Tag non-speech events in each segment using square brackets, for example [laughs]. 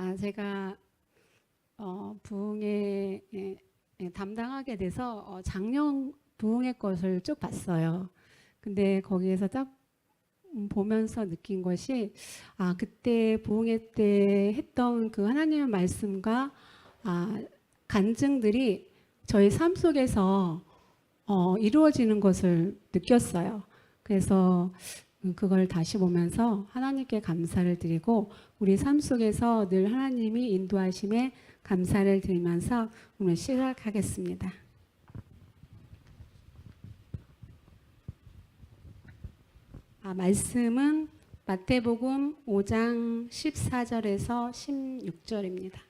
아, 제가 어, 부흥회 에, 에, 담당하게 돼서 어, 작년 부흥회 것을 쭉 봤어요. 근데 거기에서 딱 음, 보면서 느낀 것이 아, 그때 부흥회 때 했던 그 하나님의 말씀과 아, 간증들이 저희 삶 속에서 어, 이루어지는 것을 느꼈어요. 그래서 음, 그걸 다시 보면서 하나님께 감사를 드리고 우리 삶 속에서 늘 하나님이 인도하심에 감사를 드리면서 오늘 시작하겠습니다. 아, 말씀은 마태복음 5장 14절에서 16절입니다.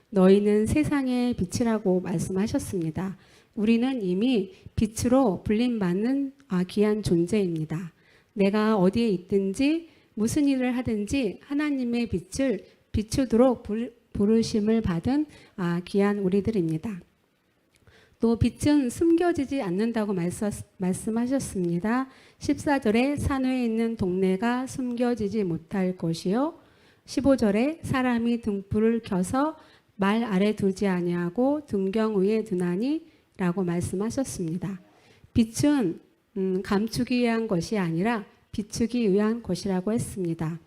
너희는 세상의 빛이라고 말씀하셨습니다. 우리는 이미 빛으로 불림받는 아, 귀한 존재입니다. 내가 어디에 있든지 무슨 일을 하든지 하나님의 빛을 비추도록 부르- 부르심을 받은 아, 귀한 우리들입니다. 또 빛은 숨겨지지 않는다고 말씀- 말씀하셨습니다. 14절에 산 위에 있는 동네가 숨겨지지 못할 것이요 15절에 사람이 등불을 켜서 말 아래 두지 아니하고 등경 위에 두나니라고 말씀하셨습니다. 빛은 음, 감추기 위한 것이 아니라 비추기 위한 것이라고 했습니다.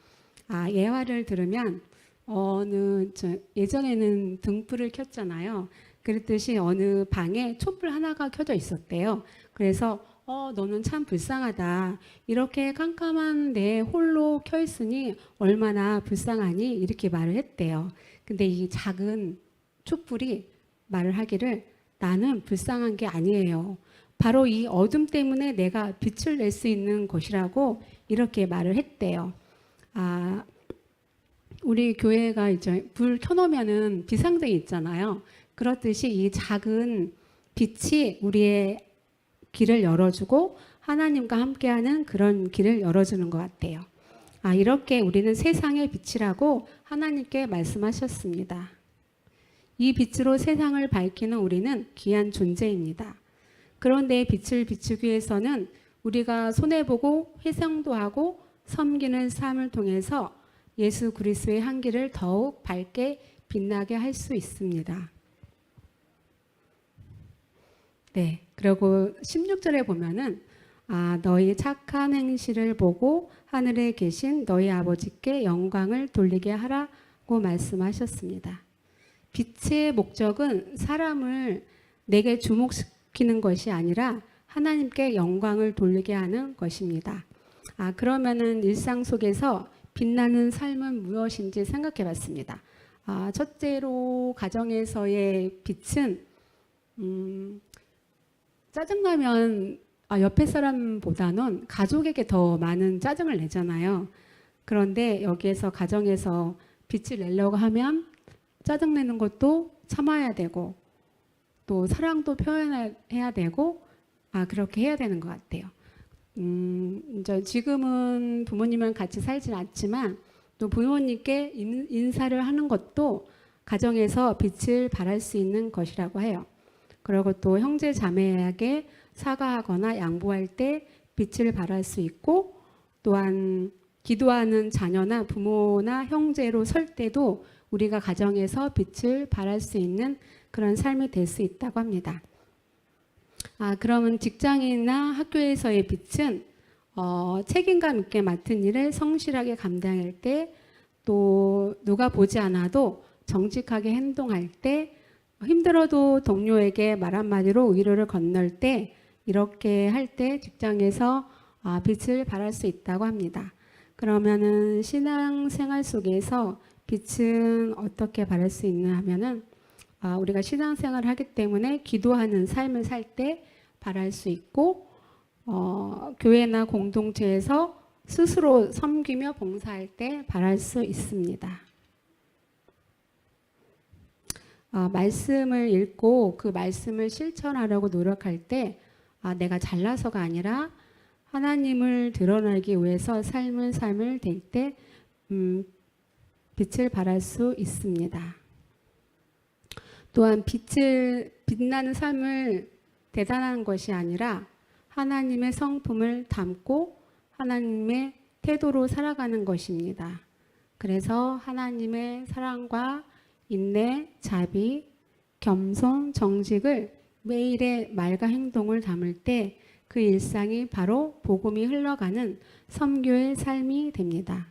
아, 예화를 들으면 어느 저, 예전에는 등불을 켰잖아요. 그랬듯이 어느 방에 촛불 하나가 켜져 있었대요. 그래서 어, 너는 참 불쌍하다. 이렇게 깜깜한 내 홀로 켜 있으니 얼마나 불쌍하니? 이렇게 말을 했대요. 근데 이 작은 촛불이 말을 하기를 나는 불쌍한 게 아니에요. 바로 이 어둠 때문에 내가 빛을 낼 수 있는 것이라고 이렇게 말을 했대요. 아, 우리 교회가 이제 불 켜놓으면은 비상등이 있잖아요. 그렇듯이 이 작은 빛이 우리의 길을 열어주고 하나님과 함께하는 그런 길을 열어주는 것 같아요. 아, 이렇게 우리는 세상의 빛이라고 하나님께 말씀하셨습니다. 이 빛으로 세상을 밝히는 우리는 귀한 존재입니다. 그런데 빛을 비추기 위해서는 우리가 손해보고 회상도 하고 섬기는 삶을 통해서 예수 그리스도의 향기를 더욱 밝게 빛나게 할 수 있습니다. 네. 그리고 16절에 보면은 아, 너희 착한 행실을 보고 하늘에 계신 너희 아버지께 영광을 돌리게 하라고 말씀하셨습니다. 빛의 목적은 사람을 내게 주목시키는 것이 아니라 하나님께 영광을 돌리게 하는 것입니다. 아, 그러면은 일상 속에서 빛나는 삶은 무엇인지 생각해 봤습니다. 아, 첫째로 가정에서의 빛은 음, 짜증나면 아, 옆에 사람보다는 가족에게 더 많은 짜증을 내잖아요. 그런데 여기에서 가정에서 빛을 내려고 하면 짜증내는 것도 참아야 되고 또 사랑도 표현해야 되고 아 그렇게 해야 되는 것 같아요. 음, 이제 지금은 부모님은 같이 살진 않지만 또 부모님께 인, 인사를 하는 것도 가정에서 빛을 발할 수 있는 것이라고 해요. 그리고 또 형제 자매에게 사과하거나 양보할 때 빛을 발할 수 있고 또한 기도하는 자녀나 부모나 형제로 설 때도 우리가 가정에서 빛을 발할 수 있는 그런 삶이 될 수 있다고 합니다. 아, 그러면 직장이나 학교에서의 빛은 어, 책임감 있게 맡은 일을 성실하게 감당할 때, 또 누가 보지 않아도 정직하게 행동할 때, 힘들어도 동료에게 말 한마디로 위로를 건널 때, 이렇게 할 때 직장에서 아, 빛을 발할 수 있다고 합니다. 그러면은 신앙생활 속에서 빛은 어떻게 발할 수 있나 하면은 아, 우리가 신앙생활을 하기 때문에 기도하는 삶을 살 때 발할 수 있고 어, 교회나 공동체에서 스스로 섬기며 봉사할 때 바랄 수 있습니다. 어, 말씀을 읽고 그 말씀을 실천하려고 노력할 때 아, 내가 잘나서가 아니라 하나님을 드러내기 위해서 삶을 삶을 댈때 음, 빛을 발할 수 있습니다. 또한 빛을 빛나는 삶을 대단한 것이 아니라 하나님의 성품을 담고 하나님의 태도로 살아가는 것입니다. 그래서 하나님의 사랑과 인내, 자비, 겸손, 정직을 매일의 말과 행동을 담을 때 그 일상이 바로 복음이 흘러가는 선교의 삶이 됩니다.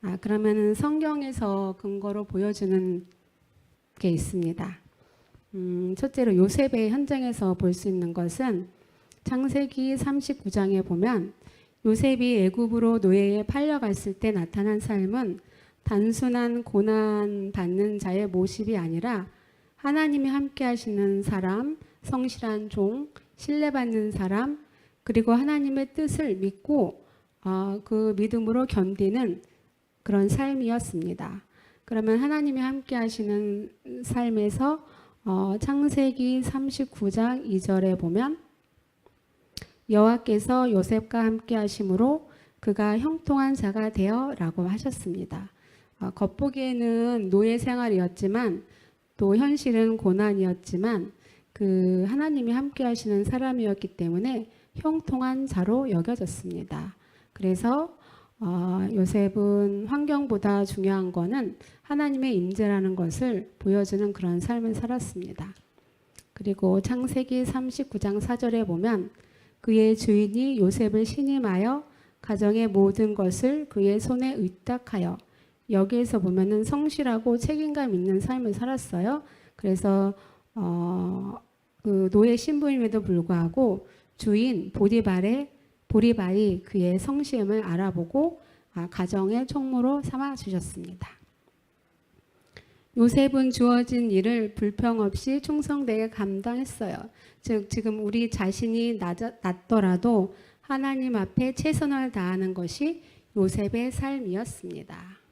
아, 그러면은 성경에서 근거로 보여주는 게 있습니다. 음, 첫째로 요셉의 현장에서 볼 수 있는 것은 창세기 39장에 보면 요셉이 애굽으로 노예에 팔려갔을 때 나타난 삶은 단순한 고난 받는 자의 모습이 아니라 하나님이 함께 하시는 사람, 성실한 종, 신뢰받는 사람, 그리고 하나님의 뜻을 믿고 어, 그 믿음으로 견디는 그런 삶이었습니다. 그러면 하나님이 함께 하시는 삶에서 어, 창세기 39장 2절에 보면 여호와께서 요셉과 함께 하심으로 그가 형통한 자가 되어라고 하셨습니다. 어, 겉보기에는 노예 생활이었지만 또 현실은 고난이었지만 그 하나님이 함께 하시는 사람이었기 때문에 형통한 자로 여겨졌습니다. 그래서 어, 요셉은 환경보다 중요한 거는 하나님의 임재라는 것을 보여주는 그런 삶을 살았습니다. 그리고 창세기 39장 4절에 보면 그의 주인이 요셉을 신임하여 가정의 모든 것을 그의 손에 의탁하여 여기에서 보면은 성실하고 책임감 있는 삶을 살았어요. 그래서 어, 그 노예 신부임에도 불구하고 주인 보디발의 보리발이 그의 성심을 알아보고 아, 가정의 총무로 삼아 주셨습니다. 요셉은 주어진 일을 불평 없이 충성되게 감당했어요. 즉 지금 우리 자신이 낮더라도 하나님 앞에 최선을 다하는 것이 요셉의 삶이었습니다.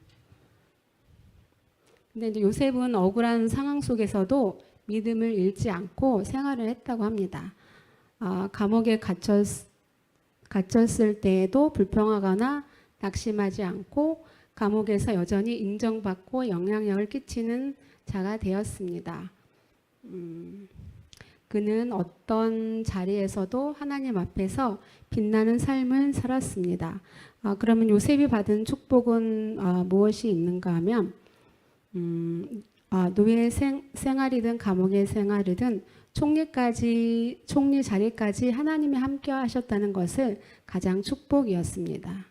근데 이제 요셉은 억울한 상황 속에서도 믿음을 잃지 않고 생활을 했다고 합니다. 아, 감옥에 갇혔, 갇혔을 때에도 불평하거나 낙심하지 않고 감옥에서 여전히 인정받고 영향력을 끼치는 자가 되었습니다. 음, 그는 어떤 자리에서도 하나님 앞에서 빛나는 삶을 살았습니다. 아, 그러면 요셉이 받은 축복은 아, 무엇이 있는가 하면 음, 아, 노예 생, 생활이든 감옥의 생활이든 총리까지 총리 자리까지 하나님이 함께 하셨다는 것을 가장 축복이었습니다.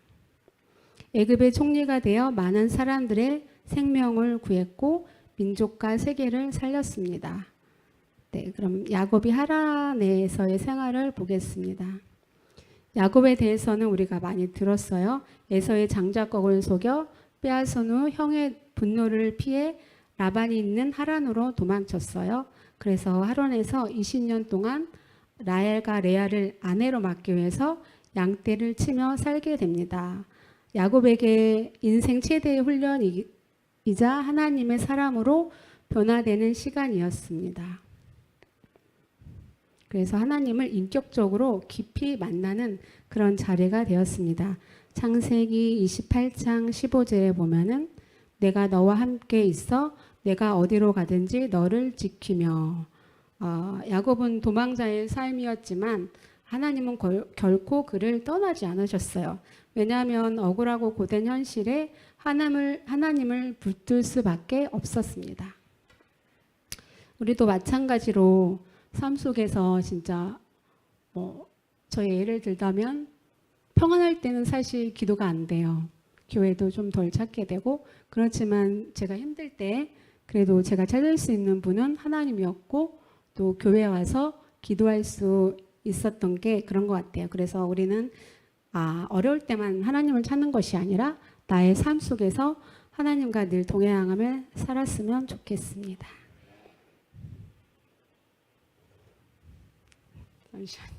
애굽의 총리가 되어 많은 사람들의 생명을 구했고 민족과 세계를 살렸습니다. 네, 그럼 야곱이 하란에서의 생활을 보겠습니다. 야곱에 대해서는 우리가 많이 들었어요. 에서의 장자곡을 속여 빼앗은 후 형의 분노를 피해 라반이 있는 하란으로 도망쳤어요. 그래서 하란에서 20년 동안 라엘과 레아를 아내로 맡기 위해서 양떼를 치며 살게 됩니다. 야곱에게 인생 최대의 훈련이자 하나님의 사람으로 변화되는 시간이었습니다. 그래서 하나님을 인격적으로 깊이 만나는 그런 자리가 되었습니다. 창세기 28장 15절에 보면은 내가 너와 함께 있어 내가 어디로 가든지 너를 지키며 어, 야곱은 도망자의 삶이었지만 하나님은 걸, 결코 그를 떠나지 않으셨어요. 왜냐하면 억울하고 고된 현실에 하나님을, 하나님을 붙들 수밖에 없었습니다. 우리도 마찬가지로 삶 속에서 진짜 뭐 저희 예를 들다면 평안할 때는 사실 기도가 안 돼요. 교회도 좀 덜 찾게 되고 그렇지만 제가 힘들 때 그래도 제가 찾을 수 있는 분은 하나님이었고 또 교회 와서 기도할 수 있었던 게 그런 것 같아요. 그래서 우리는 아, 어려울 때만 하나님을 찾는 것이 아니라 나의 삶 속에서 하나님과 늘 동행하며 살았으면 좋겠습니다. 잠시만요.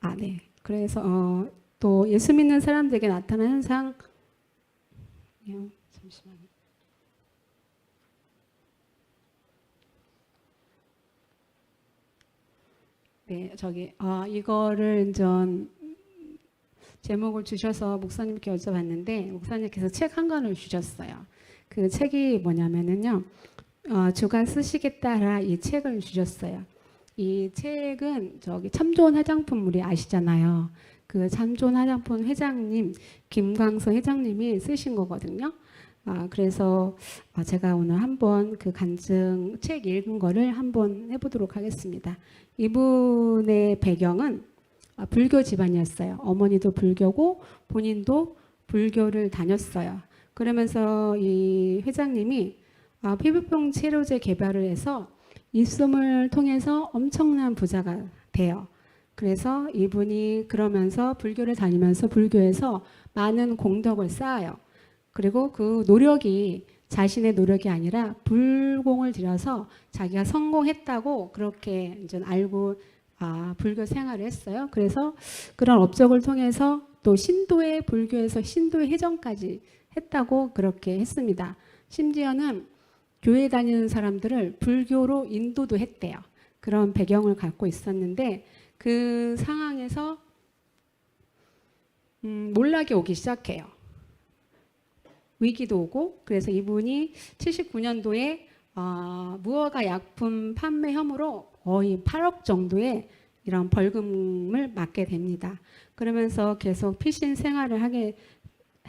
아, 네. 그래서 어, 또 예수 믿는 사람들에게 나타나는 현상 요, 잠시만요. 네, 저기 아 이거를 전 제목을 주셔서 목사님께 여쭤봤는데 목사님께서 책 한 권을 주셨어요. 그 책이 뭐냐면은요. 어, 주간 쓰시겠다라 이 책을 주셨어요. 이 책은 저기 참 좋은 화장품물이 아시잖아요. 그 참 좋은 화장품 회장님 김광서 회장님이 쓰신 거거든요. 아, 그래서 아, 제가 오늘 한번 그 간증 책 읽은 거를 한번 해보도록 하겠습니다. 이분의 배경은 아, 불교 집안이었어요. 어머니도 불교고 본인도 불교를 다녔어요. 그러면서 이 회장님이 아, 피부병 치료제 개발을 해서 입소문을 통해서 엄청난 부자가 돼요. 그래서 이분이 그러면서 불교를 다니면서 불교에서 많은 공덕을 쌓아요. 그리고 그 노력이 자신의 노력이 아니라 불공을 들여서 자기가 성공했다고 그렇게 이제 알고 아, 불교 생활을 했어요. 그래서 그런 업적을 통해서 또 신도의 불교에서 신도의 회전까지 했다고 그렇게 했습니다. 심지어는 교회 다니는 사람들을 불교로 인도도 했대요. 그런 배경을 갖고 있었는데 그 상황에서 음, 몰락이 오기 시작해요. 위기도 오고 그래서 이분이 79년도에 어, 무허가 약품 판매 혐의로 거의 8억 정도의 이런 벌금을 맞게 됩니다. 그러면서 계속 피신 생활을 하게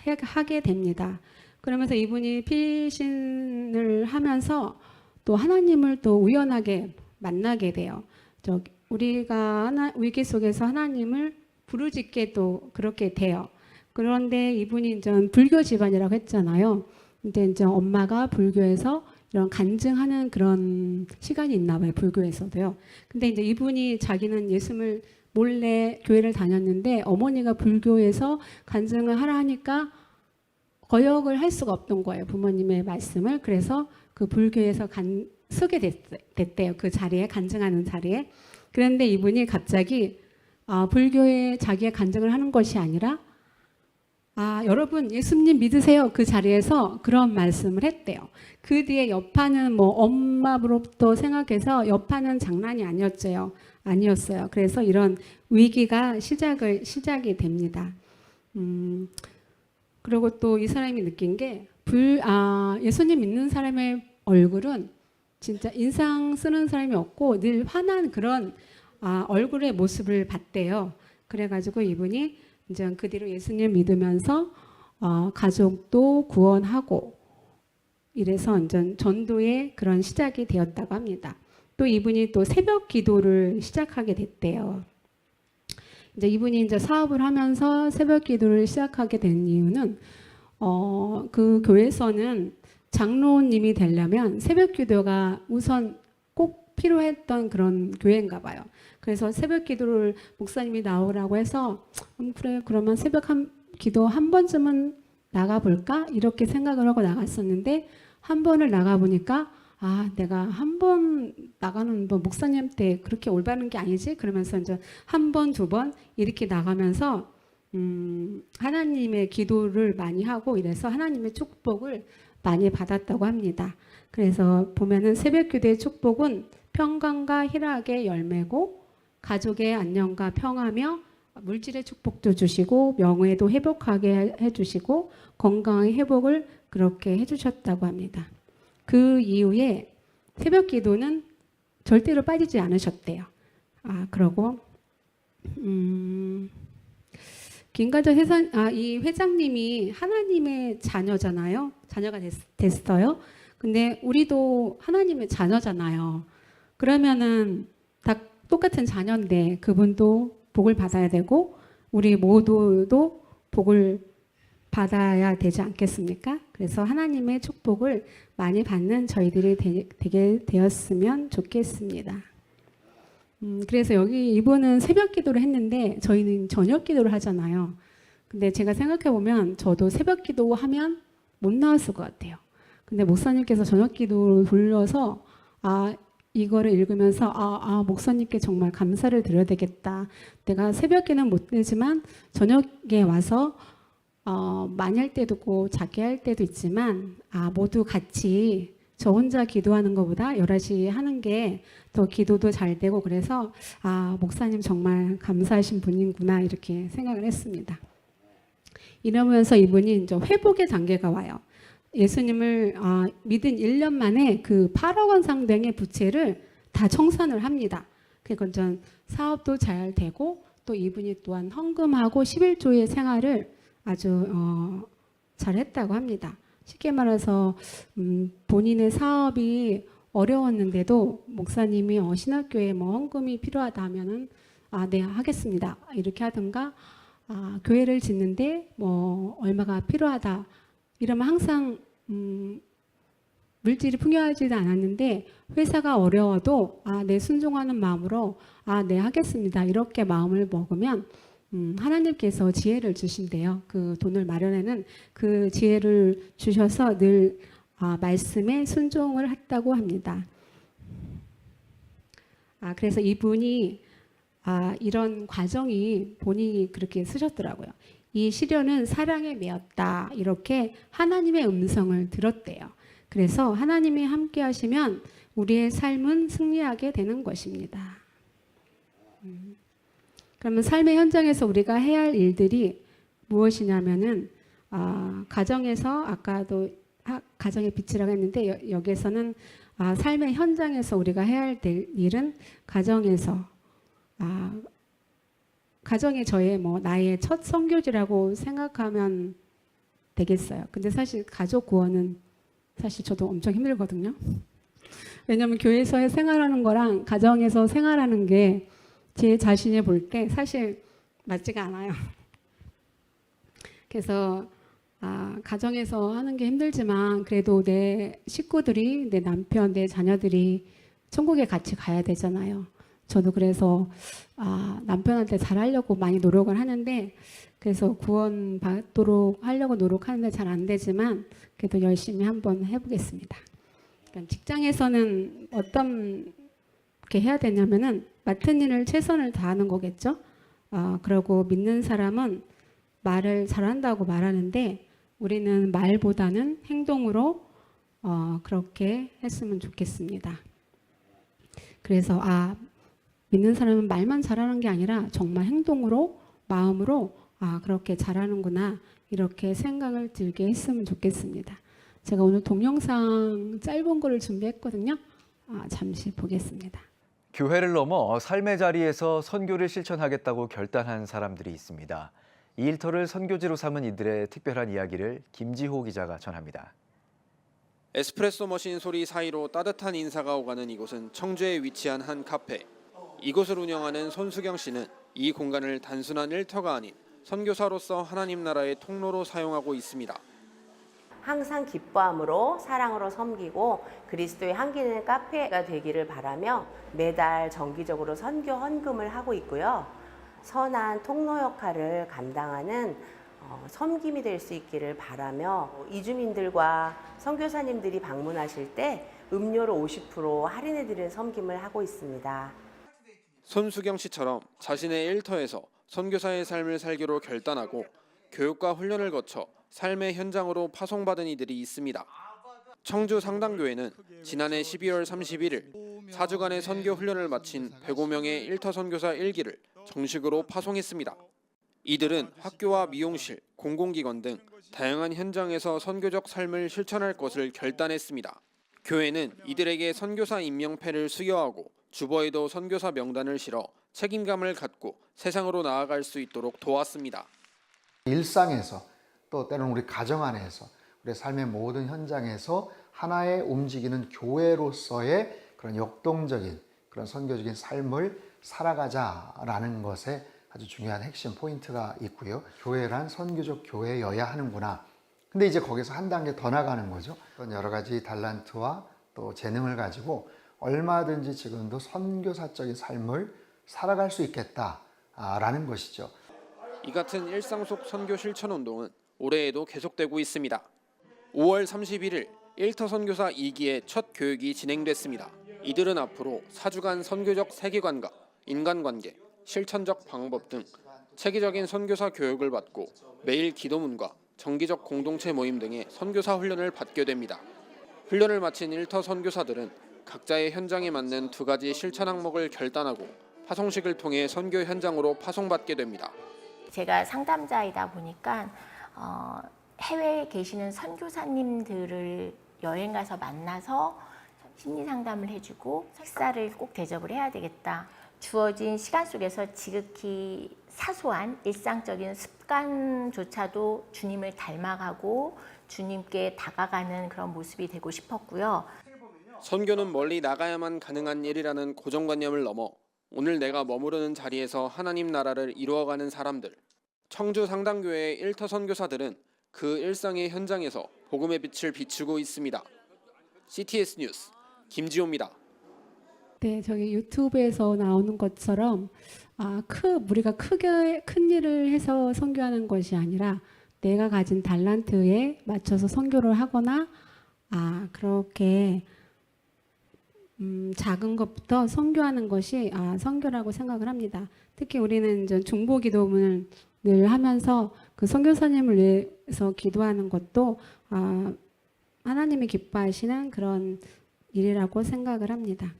해- 하게 됩니다. 그러면서 이분이 피신을 하면서 또 하나님을 또 우연하게 만나게 돼요. 저 우리가 하나, 위기 속에서 하나님을 부르짖게 또 그렇게 돼요. 그런데 이분이 이제 불교 집안이라고 했잖아요. 근데 이제 엄마가 불교에서 이런 간증하는 그런 시간이 있나 봐요. 불교에서도요. 근데 이제 이분이 자기는 예수를 몰래 교회를 다녔는데 어머니가 불교에서 간증을 하라 하니까 거역을 할 수가 없던 거예요. 부모님의 말씀을. 그래서 그 불교에서 간, 서게 됐, 됐대요. 그 자리에, 간증하는 자리에. 그런데 이분이 갑자기 아, 불교에 자기의 간증을 하는 것이 아니라 아, 여러분 예수님 믿으세요. 그 자리에서 그런 말씀을 했대요. 그 뒤에 여파는 뭐 엄마부터 생각해서 여파는 장난이 아니었어요. 아니었어요. 그래서 이런 위기가 시작을 시작이 됩니다. 음, 그리고 또 이 사람이 느낀 게 불, 아, 예수님 믿는 사람의 얼굴은 진짜 인상 쓰는 사람이 없고 늘 화난 그런 아, 얼굴의 모습을 봤대요. 그래가지고 이분이 이제 그 뒤로 예수님 믿으면서 어, 가족도 구원하고 이래서 이제 전도의 그런 시작이 되었다고 합니다. 또 이분이 또 새벽 기도를 시작하게 됐대요. 이제 이분이 이제 사업을 하면서 새벽 기도를 시작하게 된 이유는 어, 그 교회에서는 장로님이 되려면 새벽 기도가 우선 꼭 필요했던 그런 교회인가 봐요. 그래서 새벽 기도를 목사님이 나오라고 해서 음, 그래 그러면 새벽 한 기도 한 번쯤은 나가 볼까 이렇게 생각을 하고 나갔었는데 한 번을 나가 보니까 아 내가 한 번 나가는 뭐 목사님한테 그렇게 올바른 게 아니지 그러면서 이제 한 번 두 번 이렇게 나가면서 음, 하나님의 기도를 많이 하고 이래서 하나님의 축복을 많이 받았다고 합니다. 그래서 보면은 새벽 기도의 축복은 평강과 희락의 열매고 가족의 안녕과 평화며 물질의 축복도 주시고 명예도 회복하게 해주시고 건강의 회복을 그렇게 해주셨다고 합니다. 그 이후에 새벽 기도는 절대로 빠지지 않으셨대요. 아 그러고 음, 김가전 회장 아이 회장님이 하나님의 자녀잖아요. 자녀가 됐, 됐어요. 근데 우리도 하나님의 자녀잖아요. 그러면은 다 똑같은 자녀인데 그분도 복을 받아야 되고 우리 모두도 복을 받아야 되지 않겠습니까? 그래서 하나님의 축복을 많이 받는 저희들이 되, 게 되었으면 좋겠습니다. 음, 그래서 여기 이분은 새벽 기도를 했는데 저희는 저녁 기도를 하잖아요. 근데 제가 생각해 보면 저도 새벽 기도 하면 못 나왔을 것 같아요. 근데 목사님께서 저녁 기도를 불러서 아 이거를 읽으면서 아, 아 목사님께 정말 감사를 드려야 되겠다. 내가 새벽에는 못 되지만 저녁에 와서 어, 많이 할 때도 있고 작게 할 때도 있지만 아 모두 같이 저 혼자 기도하는 것보다 여럿이 하는 게 더 기도도 잘 되고 그래서 아 목사님 정말 감사하신 분이구나 이렇게 생각을 했습니다. 이러면서 이분이 이제 회복의 단계가 와요. 예수님을 아, 믿은 1년 만에 그 8억 원 상당의 부채를 다 청산을 합니다. 그러니까 전 사업도 잘 되고 또 이분이 또한 헌금하고 11조의 생활을 아주 어, 잘했다고 합니다. 쉽게 말해서 음, 본인의 사업이 어려웠는데도 목사님이 어, 신학교에 뭐 헌금이 필요하다 하면은 아, 네 하겠습니다. 이렇게 하든가 아, 교회를 짓는데 뭐 얼마가 필요하다 이러면 항상 음, 물질이 풍요하지도 않았는데 회사가 어려워도 아, 내 순종하는 마음으로 아, 네 하겠습니다. 이렇게 마음을 먹으면 음, 하나님께서 지혜를 주신대요. 그 돈을 마련하는 그 지혜를 주셔서 늘 아, 말씀에 순종을 했다고 합니다. 아, 그래서 이분이 아, 이런 과정이 본인이 그렇게 쓰셨더라고요. 이 시련은 사랑에 매였다. 이렇게 하나님의 음성을 들었대요. 그래서 하나님이 함께 하시면 우리의 삶은 승리하게 되는 것입니다. 음. 그러면 삶의 현장에서 우리가 해야 할 일들이 무엇이냐면은 아, 가정에서 아까도 하- 가정의 빛이라고 했는데 여, 여기에서는 아, 삶의 현장에서 우리가 해야 할될 일은 가정에서 아, 가정이 저의 뭐 나의 첫 선교지라고 생각하면 되겠어요. 근데 사실 가족 구원은 사실 저도 엄청 힘들거든요. 왜냐하면 교회에서 생활하는 거랑 가정에서 생활하는 게 제 자신이 볼 때 사실 맞지가 않아요. 그래서 아, 가정에서 하는 게 힘들지만 그래도 내 식구들이 내 남편, 내 자녀들이 천국에 같이 가야 되잖아요. 저도 그래서 아, 남편한테 잘하려고 많이 노력을 하는데 그래서 구원 받도록 하려고 노력하는데 잘 안 되지만 그래도 열심히 한번 해보겠습니다. 그러니까 직장에서는 어떤 게 해야 되냐면은 맡은 일을 최선을 다하는 거겠죠. 어, 그리고 믿는 사람은 말을 잘한다고 말하는데 우리는 말보다는 행동으로 어, 그렇게 했으면 좋겠습니다. 그래서 아 믿는 사람은 말만 잘하는 게 아니라 정말 행동으로 마음으로 아 그렇게 잘하는구나 이렇게 생각을 들게 했으면 좋겠습니다. 제가 오늘 동영상 짧은 거를 준비했거든요. 아, 잠시 보겠습니다. 교회를 넘어 삶의 자리에서 선교를 실천하겠다고 결단한 사람들이 있습니다. 이 일터를 선교지로 삼은 이들의 특별한 이야기를 김지호 기자가 전합니다. 에스프레소 머신 소리 사이로 따뜻한 인사가 오가는 이곳은 청주에 위치한 한 카페. 이곳을 운영하는 손수경 씨는 이 공간을 단순한 일터가 아닌 선교사로서 하나님 나라의 통로로 사용하고 있습니다. 항상 기뻐함으로 사랑으로 섬기고 그리스도의 향기는 카페가 되기를 바라며 매달 정기적으로 선교 헌금을 하고 있고요. 선한 통로 역할을 감당하는 어, 섬김이 될 수 있기를 바라며 이주민들과 선교사님들이 방문하실 때 음료를 50% 할인해드리는 섬김을 하고 있습니다. 손수경 씨처럼 자신의 일터에서 선교사의 삶을 살기로 결단하고 교육과 훈련을 거쳐 삶의 현장으로 파송받은 이들이 있습니다. 청주 상당교회는 지난해 12월 31일 4주간의 선교 훈련을 마친 105명의 일터 선교사 1기를 정식으로 파송했습니다. 이들은 학교와 미용실, 공공기관 등 다양한 현장에서 선교적 삶을 실천할 것을 결단했습니다. 교회는 이들에게 선교사 임명패를 수여하고 주보에도 선교사 명단을 실어 책임감을 갖고 세상으로 나아갈 수 있도록 도왔습니다. 일상에서 또 때로는 우리 가정 안에서 우리 삶의 모든 현장에서 하나의 움직이는 교회로서의 그런 역동적인 그런 선교적인 삶을 살아가자라는 것에 아주 중요한 핵심 포인트가 있고요. 교회란 선교적 교회여야 하는구나. 근데 이제 거기서 한 단계 더 나가는 거죠. 여러 가지 달란트와 또 재능을 가지고 얼마든지 지금도 선교사적인 삶을 살아갈 수 있겠다라는 것이죠. 이 같은 일상 속 선교 실천 운동은 올해에도 계속되고 있습니다. 5월 31일 1터 선교사 2기의 첫 교육이 진행됐습니다. 이들은 앞으로 사주간 선교적 세계관과 인간관계, 실천적 방법 등 체계적인 선교사 교육을 받고 매일 기도문과 정기적 공동체 모임 등의 선교사 훈련을 받게 됩니다. 훈련을 마친 1터 선교사들은 각자의 현장에 맞는 두 가지 실천 항목을 결단하고 파송식을 통해 선교 현장으로 파송받게 됩니다. 제가 상담자이다 보니까 어, 해외에 계시는 선교사님들을 여행 가서 만나서 심리 상담을 해주고 식사를 꼭 대접을 해야 되겠다. 주어진 시간 속에서 지극히 사소한 일상적인 습관조차도 주님을 닮아가고 주님께 다가가는 그런 모습이 되고 싶었고요. 선교는 멀리 나가야만 가능한 일이라는 고정관념을 넘어 오늘 내가 머무르는 자리에서 하나님 나라를 이루어가는 사람들. 청주 상당교회의 1터 선교사들은 그 일상의 현장에서 복음의 빛을 비추고 있습니다. CTS 뉴스 김지호입니다. 네, 저기 유튜브에서 나오는 것처럼 아, 크 우리가 크게 큰 일을 해서 선교하는 것이 아니라 내가 가진 달란트에 맞춰서 선교를 하거나 아, 그렇게 음, 작은 것부터 선교하는 것이 아, 선교라고 생각을 합니다. 특히 우리는 이제 중보 기도문을 늘 하면서 그 선교사님을 위해서 기도하는 것도 아, 하나님이 기뻐하시는 그런 일이라고 생각을 합니다.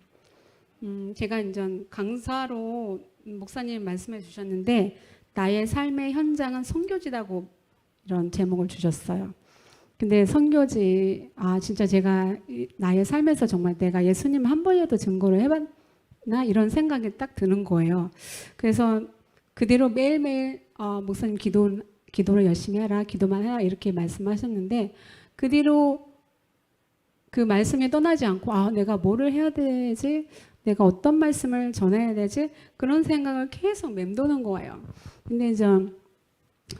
음, 제가 이제 강사로 목사님 말씀해 주셨는데 나의 삶의 현장은 선교지라고 이런 제목을 주셨어요. 근데 선교지 아 진짜 제가 이- 나의 삶에서 정말 내가 예수님 한 번이라도 증거를 해봤나 이런 생각이 딱 드는 거예요. 그래서 그대로 매일매일 어, 목사님 기도 기도를 열심히 해라 기도만 해라 이렇게 말씀하셨는데 그 뒤로 그 말씀이 떠나지 않고 아 내가 뭐를 해야 되지 내가 어떤 말씀을 전해야 되지 그런 생각을 계속 맴도는 거예요. 근데 이제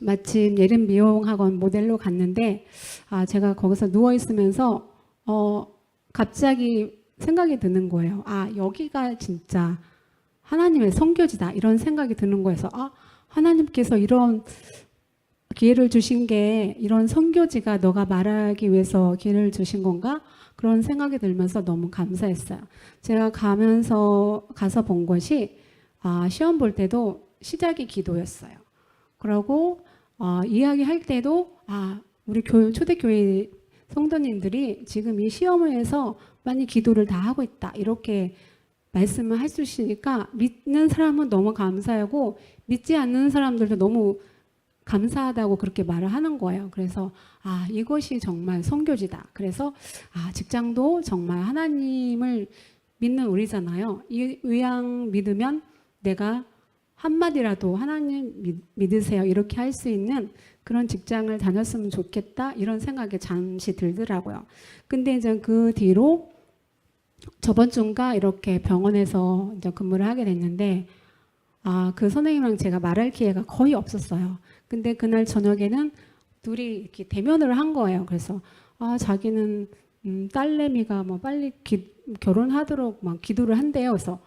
마침 예림 미용학원 모델로 갔는데 아 제가 거기서 누워 있으면서 어 갑자기 생각이 드는 거예요. 아 여기가 진짜 하나님의 성교지다 이런 생각이 드는 거여서 아 하나님께서 이런 기회를 주신 게 이런 성교지가 너가 말하기 위해서 기회를 주신 건가 그런 생각이 들면서 너무 감사했어요. 제가 가면서 가서 본 것이 아, 시험 볼 때도 시작이 기도였어요. 그러고 어, 이야기할 때도 아 우리 교 초대교회 성도님들이 지금 이 시험을 해서 많이 기도를 다 하고 있다 이렇게 말씀을 해주시니까 믿는 사람은 너무 감사하고 믿지 않는 사람들도 너무 감사하다고 그렇게 말을 하는 거예요. 그래서 아 이것이 정말 성교지다. 그래서 아 직장도 정말 하나님을 믿는 우리잖아요. 이 의양 믿으면 내가 한마디라도 하나님 믿, 믿으세요. 이렇게 할 수 있는 그런 직장을 다녔으면 좋겠다. 이런 생각이 잠시 들더라고요. 근데 이제 그 뒤로 저번 주인가 이렇게 병원에서 이제 근무를 하게 됐는데 아, 그 선생님이랑 제가 말할 기회가 거의 없었어요. 근데 그날 저녁에는 둘이 이렇게 대면을 한 거예요. 그래서 아, 자기는 음, 딸내미가 뭐 빨리 기- 결혼하도록 막 기도를 한대요. 그래서 어?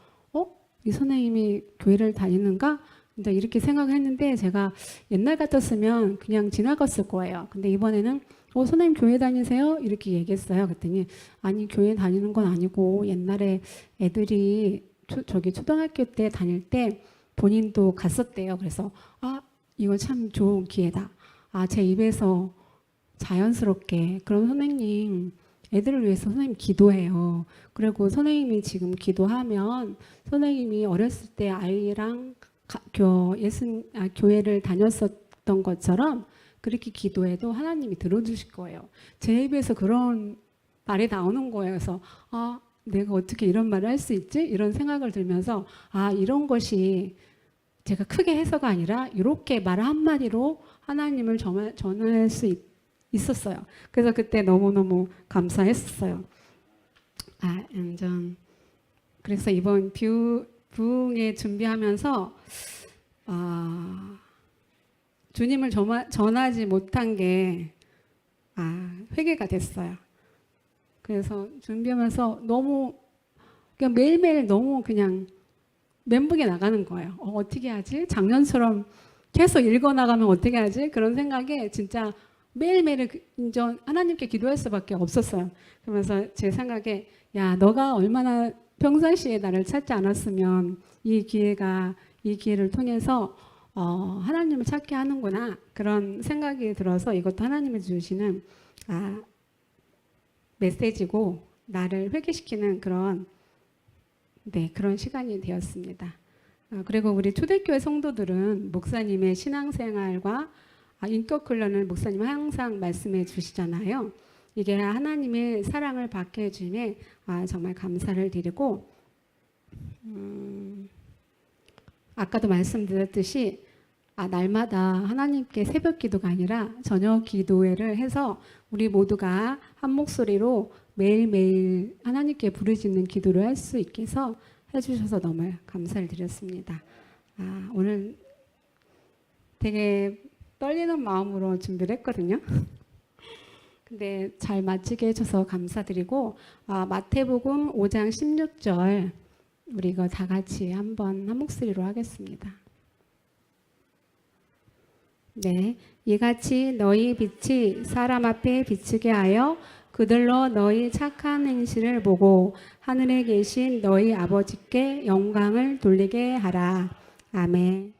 이 선생님이 교회를 다니는가? 이제 이렇게 생각했는데 제가 옛날 같았으면 그냥 지나갔을 거예요. 근데 이번에는 어, 선생님 교회 다니세요? 이렇게 얘기했어요. 그랬더니 아니 교회 다니는 건 아니고 옛날에 애들이 초, 저기 초등학교 때 다닐 때 본인도 갔었대요. 그래서 아 이거 참 좋은 기회다. 아 제 입에서 자연스럽게 그런 선생님 애들을 위해서 선생님 기도해요. 그리고 선생님이 지금 기도하면 선생님이 어렸을 때 아이랑 가, 교, 예수, 아, 교회를 다녔었던 것처럼 그렇게 기도해도 하나님이 들어주실 거예요. 제 입에서 그런 말이 나오는 거예요. 그래서 아 내가 어떻게 이런 말을 할 수 있지? 이런 생각을 들면서 아 이런 것이 제가 크게 해서가 아니라 이렇게 말 한마디로 하나님을 전할, 수 있, 있었어요. 그래서 그때 너무너무 감사했었어요. 아, 완전 그래서 이번 뷰, 부흥회 준비하면서 아, 주님을 전하, 전하지 못한 게 아, 회개가 됐어요. 그래서 준비하면서 너무 그냥 매일매일 너무 그냥 멘붕에 나가는 거예요. 어, 어떻게 하지? 작년처럼 계속 읽어 나가면 어떻게 하지? 그런 생각에 진짜 매일매일 그- 인전 하나님께 기도할 수밖에 없었어요. 그러면서 제 생각에 야 너가 얼마나 평상시에 나를 찾지 않았으면 이 기회가 이 기회를 통해서 어, 하나님을 찾게 하는구나 그런 생각이 들어서 이것도 하나님이 주시는 아, 메시지고 나를 회개시키는 그런 네 그런 시간이 되었습니다. 아, 그리고 우리 초대교회 성도들은 목사님의 신앙생활과 아, 인격 훈련을 목사님 항상 말씀해 주시잖아요. 이게 하나님의 사랑을 받게 해주에 아, 정말 감사를 드리고 음, 아까도 말씀드렸듯이 아, 날마다 하나님께 새벽 기도가 아니라 저녁 기도회를 해서 우리 모두가 한 목소리로 매일매일 하나님께 부르짖는 기도를 할 수 있게 해서 해주셔서 너무 감사를 드렸습니다. 아, 오늘 되게 떨리는 마음으로 준비를 했거든요. [laughs] 근데 잘 마치게 해줘서 감사드리고 아, 마태복음 5장 16절 우리 이거 다 같이 한번 한 목소리로 하겠습니다. 네, 이같이 너희 빛이 사람 앞에 비치게 하여 그들로 너희 착한 행실을 보고 하늘에 계신 너희 아버지께 영광을 돌리게 하라. 아멘.